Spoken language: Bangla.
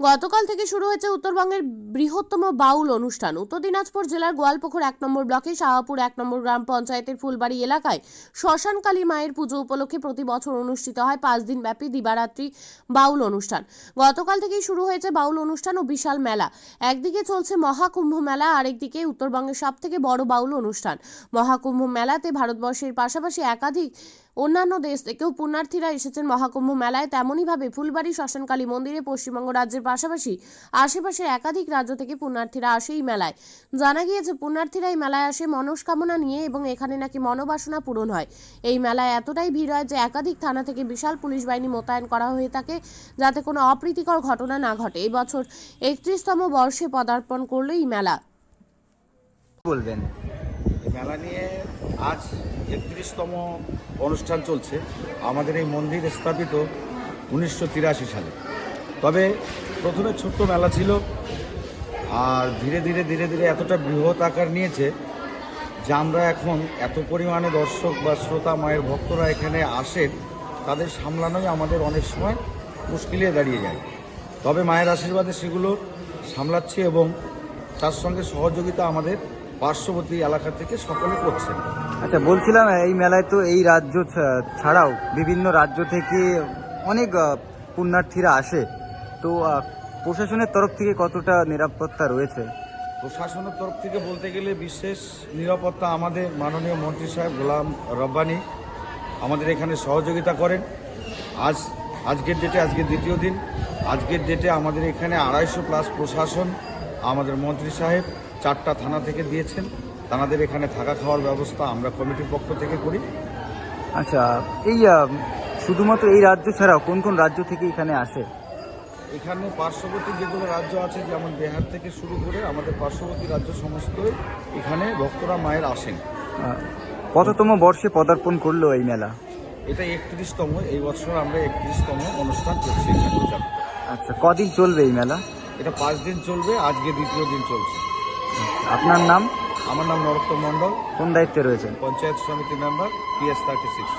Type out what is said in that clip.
গতকাল থেকে শুরু হয়েছে উত্তরবঙ্গের বৃহত্তম বাউল অনুষ্ঠান। উত্তর দিনাজপুর জেলার গোয়ালপুকুর এক নম্বর ব্লকে, শাহাপুর এক নম্বর গ্রাম পঞ্চায়েতের ফুলবাড়ি এলাকায় শ্মশানকালী মায়ের পুজো উপলক্ষে প্রতি বছর অনুষ্ঠিত হয় পাঁচ দিন ব্যাপী দিবারাত্রি বাউল অনুষ্ঠান। গতকাল থেকেই শুরু হয়েছে বাউল অনুষ্ঠান ও বিশাল মেলা। একদিকে চলছে মহাকুম্ভ মেলা, আরেকদিকে উত্তরবঙ্গের সব থেকে বড় বাউল অনুষ্ঠান। মহাকুম্ভ মেলাতে ভারতবর্ষের পাশাপাশি একাধিক অন্যান্য দেশ থেকেও পুণ্যার্থীরা এসেছেন মহাকুম্ভ মেলায়। তেমনইভাবে ফুলবাড়ি, শ্মশানকালী মন্দিরে পশ্চিমবঙ্গ রাজ্যের পাশাপাশি আশেপাশের একাধিক রাজ্য থেকে পুণ্যার্থীরা আসে এই মেলায়। জানা গিয়েছে পুণ্যার্থীরা এই মেলায় আসে মনস্কামনা নিয়ে এবং এখানে নাকি মনোবাসনা পূরণ হয়। এই মেলায় এতটাই ভিড় হয় যে একাধিক থানা থেকে বিশাল পুলিশ বাহিনী মোতায়েন করা হয়ে থাকে যাতে কোনো অপ্রীতিকর ঘটনা না ঘটে। এই বছর একত্রিশতম বর্ষে পদার্পণ করল এই মেলা। বলবেন? মেলা নিয়ে আজ একত্রিশতম অনুষ্ঠান চলছে। আমাদের এই মন্দির স্থাপিত উনিশশো তিরাশি সালে। তবে প্রথমে ছোট্ট মেলা ছিল, আর ধীরে ধীরে ধীরে ধীরে এতটা বৃহৎ আকার নিয়েছে যে আমরা এখন এত পরিমাণে দর্শক বা শ্রোতা, মায়ের ভক্তরা এখানে আসেন তাদের সামলানোই আমাদের অনেক সময় মুশকিলে দাঁড়িয়ে যায়। তবে মায়ের আশীর্বাদে সেগুলো সামলাচ্ছি এবং তার সঙ্গে সহযোগিতা আমাদের পার্শ্ববর্তী এলাকা থেকে সকলে করছেন আচ্ছা বলছিলাম, এই মেলায় তো এই রাজ্য ছাড়াও বিভিন্ন রাজ্য থেকে অনেক পুণ্যার্থীরা আসে। তো প্রশাসনের তরফ থেকে কতটা নিরাপত্তা রয়েছে? প্রশাসনের তরফ থেকে বলতে গেলে বিশেষ নিরাপত্তা আমাদের মাননীয় মন্ত্রী সাহেব গোলাম রব্বানি আমাদের এখানে সহযোগিতা করেন। আজ আজকের ডেটে আজকে দ্বিতীয় দিন। আজকের ডেটে আমাদের এখানে আড়াইশো প্লাস প্রশাসন আমাদের মন্ত্রী সাহেব চারটা থানা থেকে দিয়েছেন। তানাদের এখানে থাকা খাওয়ার ব্যবস্থা আমরা কমিটির পক্ষ থেকে করি। আচ্ছা এই শুধুমাত্র এই রাজ্য ছাড়াও কোন কোন রাজ্য থেকে এখানে আসে? এখানে পার্শ্ববর্তী যেগুলো রাজ্য আছে যেমন বিহার থেকে শুরু করে আমাদের পার্শ্ববর্তী রাজ্য সমস্ত এখানে ভক্তরা মায়ের আসেন। কততম বর্ষে পদার্পণ করল এই মেলা? এটা একত্রিশতম এই বছর আমরা একত্রিশতম অনুষ্ঠান করছি আচ্ছা কদিন চলবে এই মেলা? এটা পাঁচ দিন চলবে আজকে দ্বিতীয় দিন চলছে। আপনার নাম? আমার নাম নরোত্তম মণ্ডল। কোন দায়িত্বে রয়েছেন? পঞ্চায়েত সমিতি মেম্বার পিএস থার্টি সিক্স